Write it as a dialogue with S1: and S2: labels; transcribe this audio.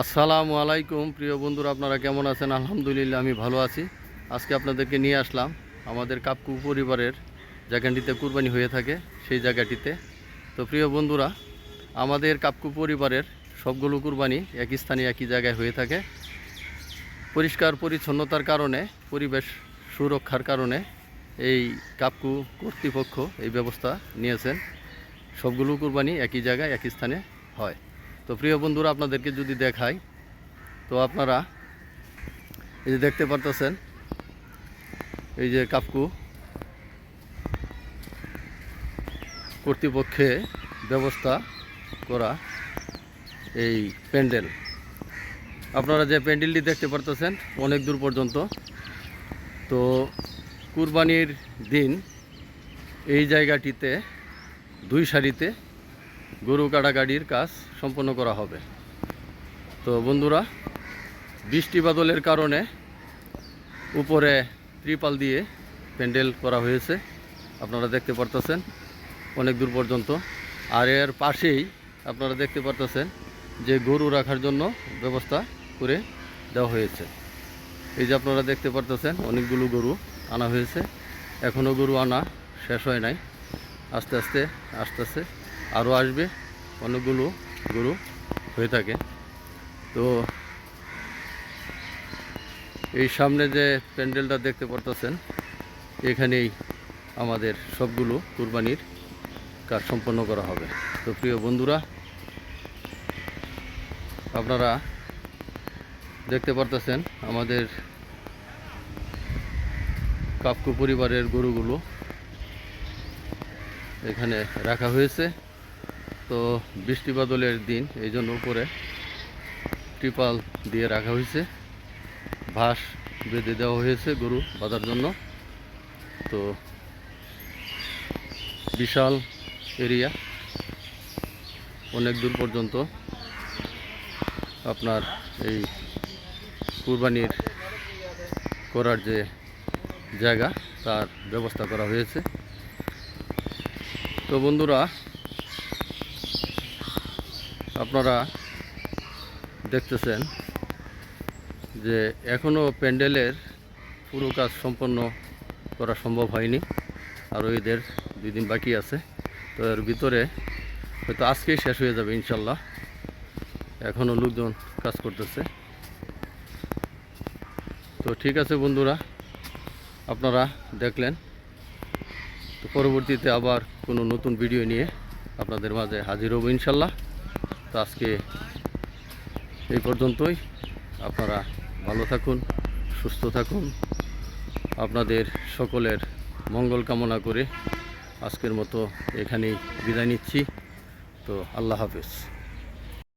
S1: আসসালামু আলাইকুম, প্রিয় বন্ধুরা, আপনারা কেমন আছেন? আলহামদুলিল্লাহ, আমি ভালো আছি। আজকে আপনাদেরকে নিয়ে আসলাম আমাদের কাপকু পরিবারের জায়গাটিতে কুরবানি হয়ে থাকে, সেই জায়গাটিতে। তো প্রিয় বন্ধুরা, আমাদের কাপকু পরিবারের সবগুলো কুরবানি এক স্থানে একই জায়গায় হয়ে থাকে। পরিষ্কার পরিচ্ছন্নতার কারণে, পরিবেশ সুরক্ষার কারণে এই কাপকু কর্তৃপক্ষ এই ব্যবস্থা নিয়েছেন। সবগুলো কুরবানি একই জায়গায়, একই স্থানে হয়। তো প্রিয় বন্ধুরা, আপনাদেরকে যদি দেখাই, তো আপনারা এই যে দেখতে পারতেছেন, এই যে কাপকু কর্তৃপক্ষে ব্যবস্থা করা এই প্যান্ডেল। আপনারা যে প্যান্ডেলটি দেখতে পারতেছেন, অনেক দূর পর্যন্ত। তো কুরবানির দিন এই জায়গাটিতে, দুই সারিতে গরু কাটাকাটির কাজ সম্পন্ন করা হবে। তো বন্ধুরা, বৃষ্টি বাদলের কারণে উপরে ত্রিপাল দিয়ে প্যান্ডেল করা হয়েছে। আপনারা দেখতে পারতেছেন, অনেক দূর পর্যন্ত। আর এর পাশেই আপনারা দেখতে পারতেছেন যে গরু রাখার জন্য ব্যবস্থা করে দেওয়া হয়েছে। এই যে আপনারা দেখতে পারতেছেন, অনেকগুলো গরু আনা হয়েছে। এখনও গরু আনা শেষ হয় নাই। আস্তে আস্তে আস্তে আস্তে আরও আসবে। অনেকগুলো গরু হয়ে থাকে। তো এই সামনে যে প্যান্ডেলটা দেখতে পারতেছেন, এখানেই আমাদের সবগুলো কুরবানির কাজ সম্পন্ন করা হবে। তো প্রিয় বন্ধুরা, আপনারা দেখতে পারতেছেন আমাদের কাপকু পরিবারের গরুগুলো এখানে রাখা হয়েছে। তো বৃষ্টি বাদলের দিন, এই জন্য উপরে ত্রিপাল দিয়ে রাখা হয়েছে। ঘাস বেঁধে দেওয়া হয়েছে গরু বাঁধার জন্য। তো বিশাল এরিয়া। অনেক দূর পর্যন্ত আপনার এই কুরবানির করার যে জায়গা, তার ব্যবস্থা করা হয়েছে। তো বন্ধুরা আপনারা দেখতেছেন যে এখনও প্যান্ডেলের পুরো কাজ সম্পন্ন করা সম্ভব হয়নি। আরও এদের দুই দিন বাকি আছে। তো এর ভিতরে হয়তো আজকেই শেষ হয়ে যাবে ইনশাল্লাহ। এখনও লোকজন কাজ করতেছে। তো ঠিক আছে বন্ধুরা, আপনারা দেখলেন। তো পরবর্তীতে আবার কোনো নতুন ভিডিও নিয়ে আপনাদের মাঝে হাজির হব ইনশাল্লাহ। তো আজকে এই পর্যন্তই। আপনারা ভালো থাকুন, সুস্থ থাকুন। আপনাদের সকলের মঙ্গল কামনা করে আজকের মতো এখানেই বিদায় নিচ্ছি। তো আল্লাহ হাফেজ।